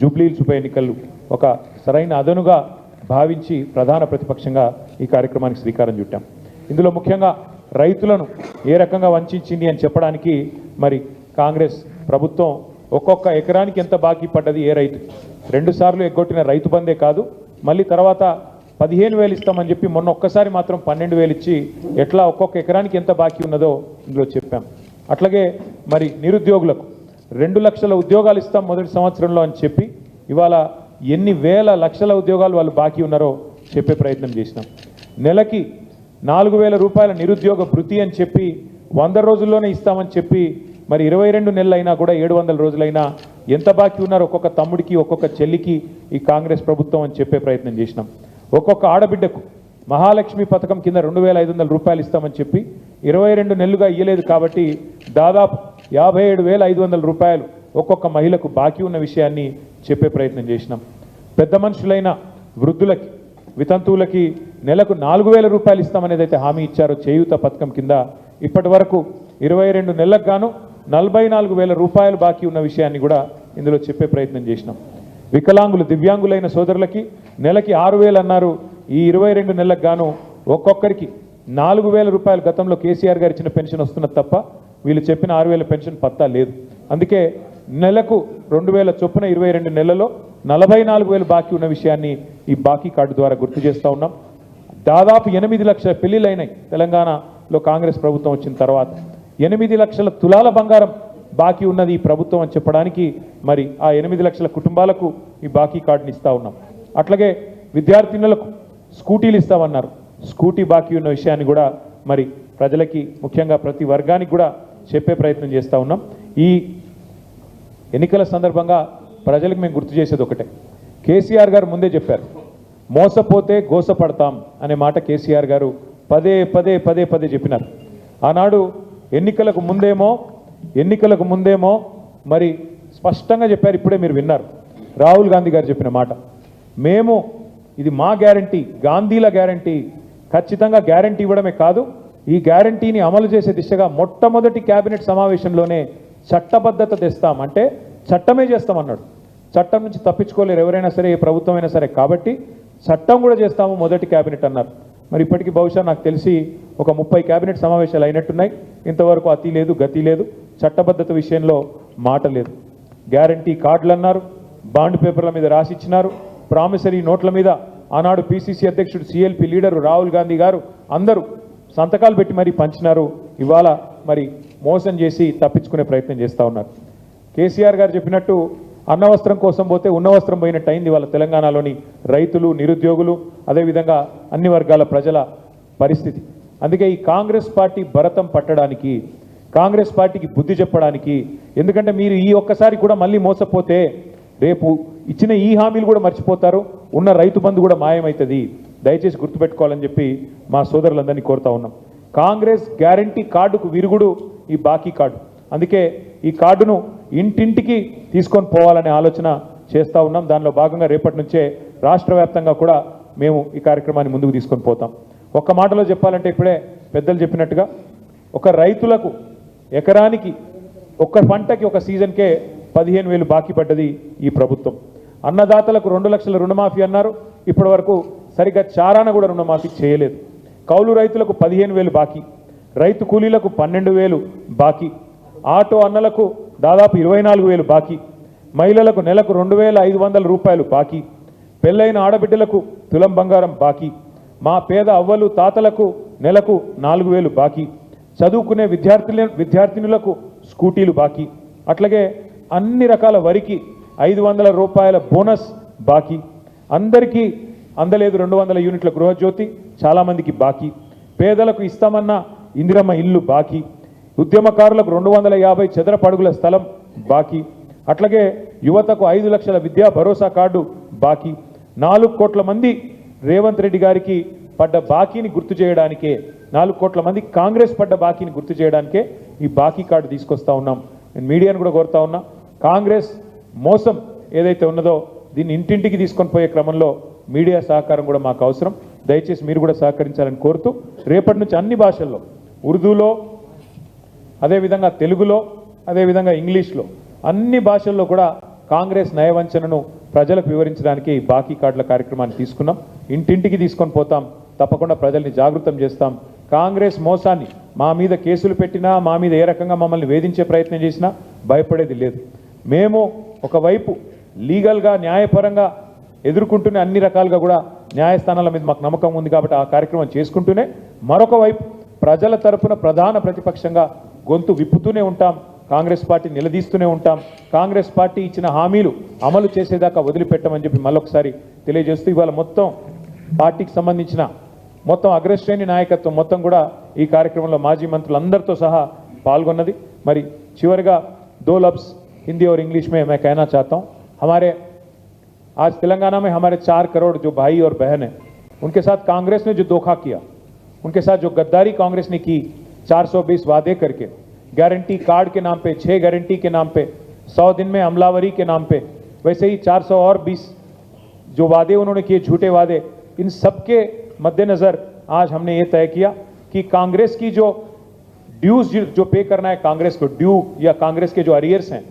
జూబ్లీహిల్స్ ఉప ఎన్నికలు ఒక సరైన అదనుగా భావించి ప్రధాన ప్రతిపక్షంగా ఈ కార్యక్రమానికి శ్రీకారం చుట్టాం. ఇందులో ముఖ్యంగా రైతులను ఏ రకంగా వంచింది అని చెప్పడానికి మరి కాంగ్రెస్ ప్రభుత్వం ఒక్కొక్క ఎకరానికి ఎంత బాకీ పడ్డది ఏ రైతు? రెండు సార్లు ఎగ్గొట్టిన రైతు బందే కాదు. మళ్ళీ తర్వాత పదిహేను వేలు ఇస్తామని చెప్పి మొన్న ఒక్కసారి మాత్రం పన్నెండు వేలు ఇచ్చి ఎట్లా ఒక్కొక్క ఎకరానికి ఎంత బాకీ ఉన్నదో ఇందులో చెప్పాం. అట్లాగే మరి నిరుద్యోగులకు రెండు లక్షల ఉద్యోగాలు ఇస్తాం మొదటి సంవత్సరంలో అని చెప్పి ఇవాళ ఎన్ని వేల లక్షల ఉద్యోగాలు వాళ్ళు బాకీ ఉన్నారో చెప్పే ప్రయత్నం చేసినాం. నెలకి నాలుగు వేల రూపాయల నిరుద్యోగ భృతి అని చెప్పి వంద రోజుల్లోనే ఇస్తామని చెప్పి మరి ఇరవై రెండు నెలలైనా కూడా ఏడు వందల రోజులైనా ఎంత బాకీ ఉన్నారో ఒక్కొక్క తమ్ముడికి ఒక్కొక్క చెల్లికి ఈ కాంగ్రెస్ ప్రభుత్వం అని చెప్పే ప్రయత్నం చేసినాం. ఒక్కొక్క ఆడబిడ్డకు మహాలక్ష్మి పథకం కింద రెండు వేల ఐదు వందల రూపాయలు ఇస్తామని చెప్పి ఇరవై రెండు నెలలుగా ఇయ్యలేదు కాబట్టి దాదాపు యాభై ఏడు వేల ఐదు వందల రూపాయలు ఒక్కొక్క మహిళకు బాకీ ఉన్న విషయాన్ని చెప్పే ప్రయత్నం చేసినాం. పెద్ద మనుషులైన వృద్ధులకి వితంతువులకి నెలకు నాలుగు వేల రూపాయలు ఇస్తామనేది అయితే హామీ ఇచ్చారో చేయూత పథకం కింద ఇప్పటి వరకు ఇరవై రెండు నెలలకు గాను నలభై నాలుగు వేల రూపాయలు బాకీ ఉన్న విషయాన్ని కూడా ఇందులో చెప్పే ప్రయత్నం చేసినాం. వికలాంగులు దివ్యాంగులైన సోదరులకి నెలకి ఆరు వేలు అన్నారు. ఈ ఇరవై రెండు నెలలకు గాను ఒక్కొక్కరికి నాలుగు వేల రూపాయలు గతంలో కేసీఆర్ గారు ఇచ్చిన పెన్షన్ వస్తున్నది తప్ప వీళ్ళు చెప్పిన ఆరు వేల పెన్షన్ పత్తా లేదు. అందుకే నెలకు రెండు వేల చొప్పున ఇరవై రెండు నెలలో నలభై నాలుగు వేలు బాకీ ఉన్న విషయాన్ని ఈ బాకీ కార్డు ద్వారా గుర్తు చేస్తూ ఉన్నాం. దాదాపు ఎనిమిది లక్షల పెళ్ళిలైనాయి తెలంగాణలో కాంగ్రెస్ ప్రభుత్వం వచ్చిన తర్వాత. ఎనిమిది లక్షల తులాల బంగారం బాకీ ఉన్నది ఈ ప్రభుత్వం అని చెప్పడానికి మరి ఆ ఎనిమిది లక్షల కుటుంబాలకు ఈ బాకీ కార్డుని ఇస్తా ఉన్నాం. అట్లాగే విద్యార్థినులకు స్కూటీలు ఇస్తామన్నారు. స్కూటీ బాకీ ఉన్న విషయాన్ని కూడా మరి ప్రజలకి ముఖ్యంగా ప్రతి వర్గానికి కూడా చెప్పే ప్రయత్నం చేస్తూ ఉన్నాం. ఈ ఎన్నికల సందర్భంగా ప్రజలకు మేము గుర్తు చేసేది ఒకటే. కేసీఆర్ గారు ముందే చెప్పారు మోసపోతే గోసపడతాం అనే మాట కేసీఆర్ గారు పదే పదే పదే పదే చెప్పినారు. ఆనాడు ఎన్నికలకు ముందేమో ఎన్నికలకు ముందేమో మరి స్పష్టంగా చెప్పారు ఇప్పుడే మీరు విన్నారు. రాహుల్ గాంధీ గారు చెప్పిన మాట. మేము ఇది మా గ్యారంటీ గాంధీల గ్యారంటీ ఖచ్చితంగా గ్యారంటీ ఇవ్వడమే కాదు ఈ గ్యారంటీని అమలు చేసే దిశగా మొట్టమొదటి కేబినెట్ సమావేశంలోనే చట్టబద్ధత తెస్తాం. అంటే చట్టమే చేస్తామన్నాడు. చట్టం నుంచి తప్పించుకోలేరు ఎవరైనా సరే ఏ ప్రభుత్వం అయినా సరే. కాబట్టి చట్టం కూడా చేస్తాము మొదటి కేబినెట్ అన్నారు. మరి ఇప్పటికీ బహుశా నాకు తెలిసి ఒక ముప్పై కేబినెట్ సమావేశాలు అయినట్టున్నాయి. ఇంతవరకు అతి లేదు గతి లేదు. చట్టబద్ధత విషయంలో మాట లేదు. గ్యారంటీ కార్డులు అన్నారు బాండ్ పేపర్ల మీద రాసిచ్చినారు ప్రామిసరీ నోట్ల మీద ఆనాడు పిసిసి అధ్యక్షుడు సిఎల్పి లీడరు రాహుల్ గాంధీ గారు అందరూ సంతకాలు పెట్టి మరీ పంచినారు. ఇవాళ మరి మోసం చేసి తప్పించుకునే ప్రయత్నం చేస్తూ ఉన్నారు. కేసీఆర్ గారు చెప్పినట్టు అన్నవస్త్రం కోసం పోతే ఉన్నవస్త్రం పోయినట్టు అయింది వాళ్ళ తెలంగాణలోని రైతులు నిరుద్యోగులు అదేవిధంగా అన్ని వర్గాల ప్రజల పరిస్థితి. అందుకే ఈ కాంగ్రెస్ పార్టీ భరతం పట్టడానికి కాంగ్రెస్ పార్టీకి బుద్ధి చెప్పడానికి ఎందుకంటే మీరు ఈ ఒక్కసారి కూడా మళ్ళీ మోసపోతే రేపు ఇచ్చిన ఈ హామీలు కూడా మర్చిపోతారు. ఉన్న రైతు బంధు కూడా మాయమవుతుంది. దయచేసి గుర్తుపెట్టుకోవాలని చెప్పి మా సోదరులందరినీ కోరుతా ఉన్నాం. కాంగ్రెస్ గ్యారంటీ కార్డుకు విరుగుడు ఈ బాకీ కార్డు. అందుకే ఈ కార్డును ఇంటింటికి తీసుకొని పోవాలనే ఆలోచన చేస్తూ ఉన్నాం. దానిలో భాగంగా రేపటి నుంచే రాష్ట్ర వ్యాప్తంగా కూడా మేము ఈ కార్యక్రమాన్ని ముందుకు తీసుకొని పోతాం. ఒక్క మాటలో చెప్పాలంటే ఇప్పుడే పెద్దలు చెప్పినట్టుగా ఒక రైతులకు ఎకరానికి ఒక్క పంటకి ఒక సీజన్కే పదిహేను వేలు బాకీ పడ్డది ఈ ప్రభుత్వం. అన్నదాతలకు రెండు లక్షల రుణమాఫీ అన్నారు. ఇప్పటి వరకు సరిగ్గా చారాన కూడా రుణమాఫీ చేయలేదు. కౌలు రైతులకు పదిహేను వేలు బాకీ. రైతు కూలీలకు పన్నెండు వేలు బాకీ. ఆటో అన్నలకు దాదాపు ఇరవై నాలుగు వేలు బాకీ. మహిళలకు నెలకు రెండు వేల ఐదు వందల రూపాయలు బాకీ. పెళ్ళైన ఆడబిడ్డలకు తులం బంగారం బాకీ. మా పేద అవ్వలు తాతలకు నెలకు నాలుగు వేలు బాకీ. చదువుకునే విద్యార్థుల విద్యార్థినులకు స్కూటీలు బాకీ. అట్లాగే అన్ని రకాల వరికి ఐదు వందల రూపాయల బోనస్ బాకీ. అందరికీ అందలేదు రెండు వందల యూనిట్ల గృహజ్యోతి చాలామందికి బాకీ. పేదలకు ఇస్తామన్న ఇందిరమ్మ ఇల్లు బాకీ. ఉద్యమకారులకు రెండు వందల యాభై చదరపడుగుల స్థలం బాకీ. అట్లాగే యువతకు ఐదు లక్షల విద్యా భరోసా కార్డు బాకీ. నాలుగు కోట్ల మంది రేవంత్ రెడ్డి గారికి పడ్డ బాకీని గుర్తు చేయడానికే నాలుగు కోట్ల మంది కాంగ్రెస్ పడ్డ బాకీని గుర్తు చేయడానికే ఈ బాకీ కార్డు తీసుకొస్తా ఉన్నాం. నేను మీడియాను కూడా కోరుతా ఉన్నా. కాంగ్రెస్ మోసం ఏదైతే ఉన్నదో దీన్ని ఇంటింటికి తీసుకొని పోయే క్రమంలో మీడియా సహకారం కూడా మాకు అవసరం. దయచేసి మీరు కూడా సహకరించాలని కోరుతూ రేపటి నుంచి అన్ని భాషల్లో ఉర్దూలో అదేవిధంగా తెలుగులో అదేవిధంగా ఇంగ్లీష్లో అన్ని భాషల్లో కూడా కాంగ్రెస్ నయవంచనను ప్రజలకు వివరించడానికి బాకీ కార్డుల కార్యక్రమాన్ని తీసుకున్నాం. ఇంటింటికి తీసుకొని పోతాం. తప్పకుండా ప్రజల్ని జాగృతం చేస్తాం. కాంగ్రెస్ మోసాన్ని మా మీద కేసులు పెట్టినా మా మీద ఏ రకంగా మమ్మల్ని వేధించే ప్రయత్నం చేసినా భయపడేది లేదు. మేము ఒకవైపు లీగల్గా న్యాయపరంగా ఎదుర్కొంటూనే అన్ని రకాలుగా కూడా న్యాయస్థానాల మీద మాకు నమ్మకం ఉంది కాబట్టి ఆ కార్యక్రమం చేసుకుంటూనే మరొక వైపు ప్రజల తరపున ప్రధాన ప్రతిపక్షంగా గొంతు విప్పుతూనే ఉంటాం. కాంగ్రెస్ పార్టీ నిలదీస్తూనే ఉంటాం. కాంగ్రెస్ పార్టీ ఇచ్చిన హామీలు అమలు చేసేదాకా వదిలిపెట్టమని చెప్పి మళ్ళొకసారి తెలియజేస్తూ ఇవాళ మొత్తం పార్టీకి సంబంధించిన మొత్తం అగ్రశ్రేణి నాయకత్వం మొత్తం కూడా ఈ కార్యక్రమంలో మాజీ మంత్రులందరితో సహా పాల్గొన్నది. మరి చివరిగా డోలబ్స్ హిందీ ఓర్ ఇంగ్లీష్ మే మే కైనా హమారే आज तेलंगाना में हमारे चार करोड़ जो भाई और बहन हैं, उनके साथ कांग्रेस ने जो धोखा किया, उनके साथ जो गद्दारी कांग्रेस ने की 420 वादे करके, गारंटी कार्ड के नाम पे, छह गारंटी के नाम पे 100 दिन में अमलावरी के नाम पे, वैसे ही 400 और 20 जो वादे उन्होंने किए, झूठे वादे, इन सबके मद्देनजर आज हमने ये तय किया कि कांग्रेस की जो ड्यूज जो पे करना है, कांग्रेस को ड्यू या कांग्रेस के जो अरियर्स हैं,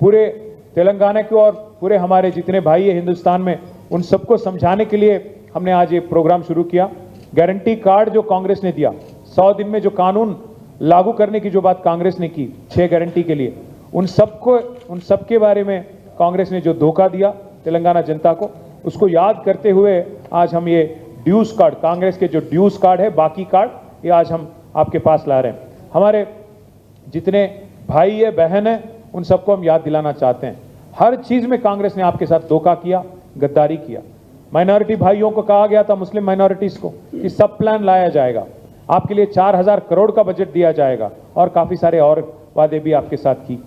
पूरे तेलंगाना के और पूरे हमारे जितने भाई है हिंदुस्तान में, उन सबको समझाने के लिए हमने आज ये प्रोग्राम शुरू किया। गारंटी कार्ड जो कांग्रेस ने दिया, सौ दिन में जो कानून लागू करने की जो बात कांग्रेस ने की, छह गारंटी के लिए, उन सबको, उन सबके बारे में कांग्रेस ने जो धोखा दिया तेलंगाना जनता को, उसको याद करते हुए आज हम ये ड्यूज कार्ड कांग्रेस के जो ड्यूज कार्ड है, बाकी कार्ड ये आज हम आपके पास ला रहे हैं। हमारे जितने भाई है, बहन है उन सबको हम याद दिलाना चाहते हैं। हर चीज़ में कांग्रेस ने आपके साथ धोखा किया, गद्दारी किया। माइनॉरिटी भाइयों को कहा गया था, मुस्लिम माइनॉरिटीज को, कि सब प्लान लाया जाएगा। आपके लिए चार हज़ार करोड़ का बजट दिया जाएगा और काफ़ी सारे और वादे भी आपके साथ की।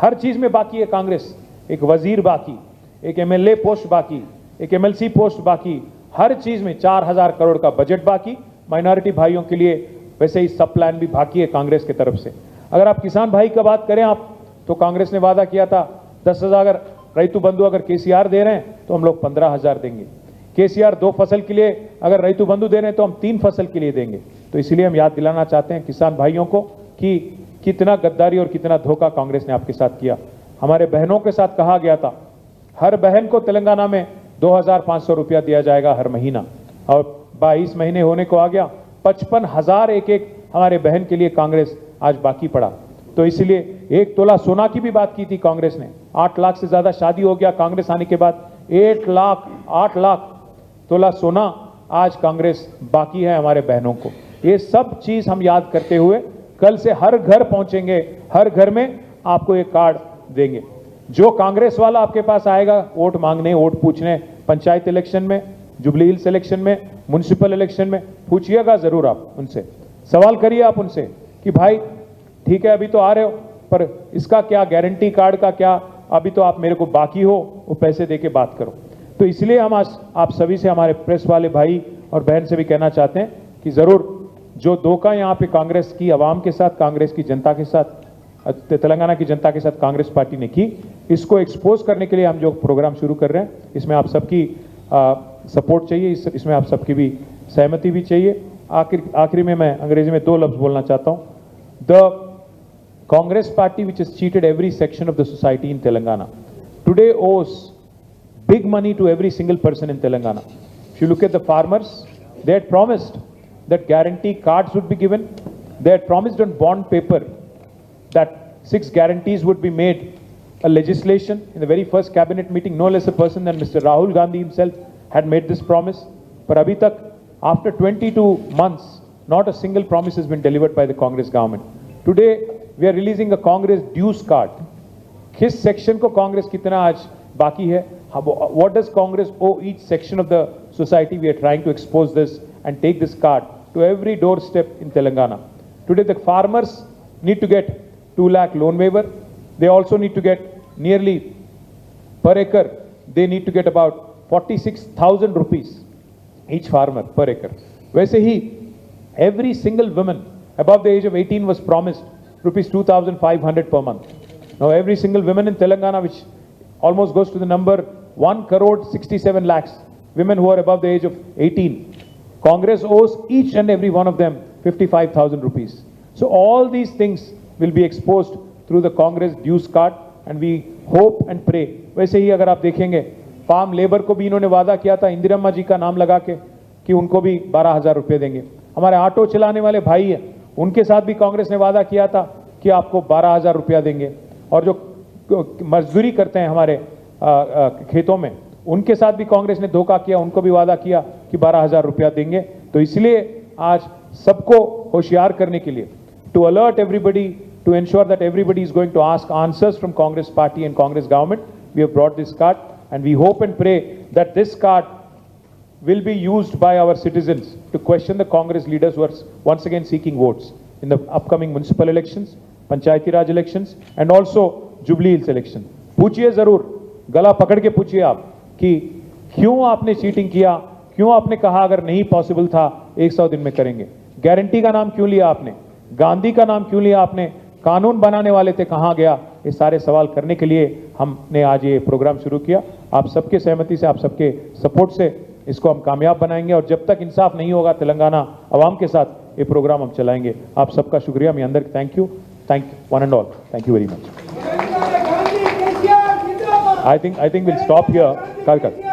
हर चीज़ में बाकी है कांग्रेस। एक वज़ीर बाकी, एक एमएलए पोस्ट बाकी, एक एमएलसी पोस्ट बाकी। हर चीज़ में चार हज़ार करोड़ का बजट बाकी। माइनॉरिटी भाइयों के लिए वैसे ही सब प्लान भी बाकी है कांग्रेस की तरफ़ से। अगर आप किसान भाई का बात करें, आप तो कांग्रेस ने वादा किया था, दस हज़ार अगर रैतु बंधु अगर केसीआर दे रहे हैं तो हम लोग पंद्रह हज़ार देंगे। केसीआर दो फ़सल के लिए अगर रैतु बंधु दे रहे हैं तो हम तीन फ़सल के लिए देंगे। तो इसलिए हम याद दिलाना चाहते हैं किसान भाइयों को कि कितना गद्दारी और कितना धोखा कांग्रेस ने आपके साथ किया। हमारे बहनों के साथ कहा गया था, हर बहन को तेलंगाना में दो हज़ार पाँच सौ रुपया दिया जाएगा हर महीना। और बाईस महीने होने को आ गया, पचपन हज़ार एक एक हमारे बहन के लिए कांग्रेस आज बाकी पड़ा। तो इसलिए एक तोला सोना की भी बात की थी कांग्रेस ने। आठ लाख से ज़्यादा शादी हो गया कांग्रेस आने के बाद। एक लाख, आठ लाख तोला सोना आज कांग्रेस बाकी है हमारे बहनों को। ये सब चीज़ हम याद करते हुए कल से हर घर पहुँचेंगे, हर घर में आपको ये कार्ड देंगे। जो कांग्रेस वाला आपके पास आएगा, वोट मांगने, वोट पूछने, पंचायत इलेक्शन में, जुबली हिल्स इलेक्शन में म्यूनिसिपल इलेक्शन में, पूछिएगा ज़रूर आप उनसे। सवाल करिए आप उनसे कि भाई ठीक है अभी तो आ रहे हो पर इसका क्या गारंटी कार्ड का क्या? अभी तो आप मेरे को बाकी हो वो पैसे दे के बात करो। तो इसलिए हम आज आप सभी से हमारे प्रेस वाले भाई और बहन से भी कहना चाहते हैं कि ज़रूर जो धोखा यहाँ पे कांग्रेस की आवाम के साथ कांग्रेस की जनता के साथ तेलंगाना की जनता के साथ कांग्रेस पार्टी ने की इसको एक्सपोज करने के लिए हम जो प्रोग्राम शुरू कर रहे हैं इसमें आप सबकी सपोर्ट चाहिए इस, इसमें आप सबकी भी सहमति भी चाहिए। आखिर आखिरी में मैं अंग्रेज़ी में दो लफ्ज बोलना चाहता हूँ। The Congress party, which has cheated every section of the society in Telangana, today owes big money to every single person in Telangana. If you look at the farmers, they had promised that guarantee cards would be given. They had promised on bond paper that six guarantees would be made. A legislation in the very first cabinet meeting, no less a person than Mr. Rahul Gandhi himself had made this promise. But abhi tak, after 22 months, not a single promise has been delivered by the Congress government. Today, we are releasing a Congress dues card. किस section को कांग्रेस कितना आज बाकी है what does congress owe each section of the society we are trying to expose this and take this card to every doorstep in telangana today the farmers need to get 2 lakh loan waiver they also need to get nearly per acre they need to get about 46000 rupees each farmer per acre वैसे ही every single woman above the age of 18 was promised rupees 2500 per month now every single woman in telangana which almost goes to the number 1 crore 67 lakhs women who are above the age of 18 congress owes each and every one of them 55000 rupees so all these things will be exposed through the congress dues card and we hope and pray वैसे ही अगर आप देखेंगे farm labour को भी इन्होंने वादा किया था इंदिरम्मा जी का नाम लगा के कि उनको भी बारह हज़ार रुपये देंगे हमारे ऑटो चलाने वाले भाई हैं उनके साथ भी कांग्रेस ने वादा किया था कि आपको बारह हज़ार रुपया देंगे। और जो मजदूरी करते हैं हमारे खेतों में, उनके साथ भी कांग्रेस ने धोखा किया, उनको भी वादा किया कि बारह हज़ार रुपया देंगे। तो इसलिए आज सबको होशियार करने के लिए to alert everybody to ensure that everybody is going to ask answers from Congress party and Congress government we have brought this card and we hope and pray that this card will be used by our citizens to question the Congress leaders who are once again seeking votes in the upcoming municipal elections, Panchayati Raj elections and also Jubilee Hills election. पूछिए ज़रूर गला पकड़ के पूछिए आप कि क्यों आपने चीटिंग किया क्यों आपने कहा अगर नहीं पॉसिबल था 100 दिन में करेंगे गारंटी का नाम क्यों लिया आपने गांधी का नाम क्यों लिया आपने कानून बनाने वाले थे कहाँ गया ये सारे सवाल करने के लिए हमने आज ये प्रोग्राम शुरू किया आप सबके सहमति से आप सबके सपोर्ट से इसको हम कामयाब बनाएँगे और जब तक इंसाफ नहीं होगा तेलंगाना आवाम के साथ, ये प्रोग्राम हम चलाएँगे। आप सबका शुक्रिया। मैं अंदर thank you thank one and all thank you very much I think I think will stop stop कल कल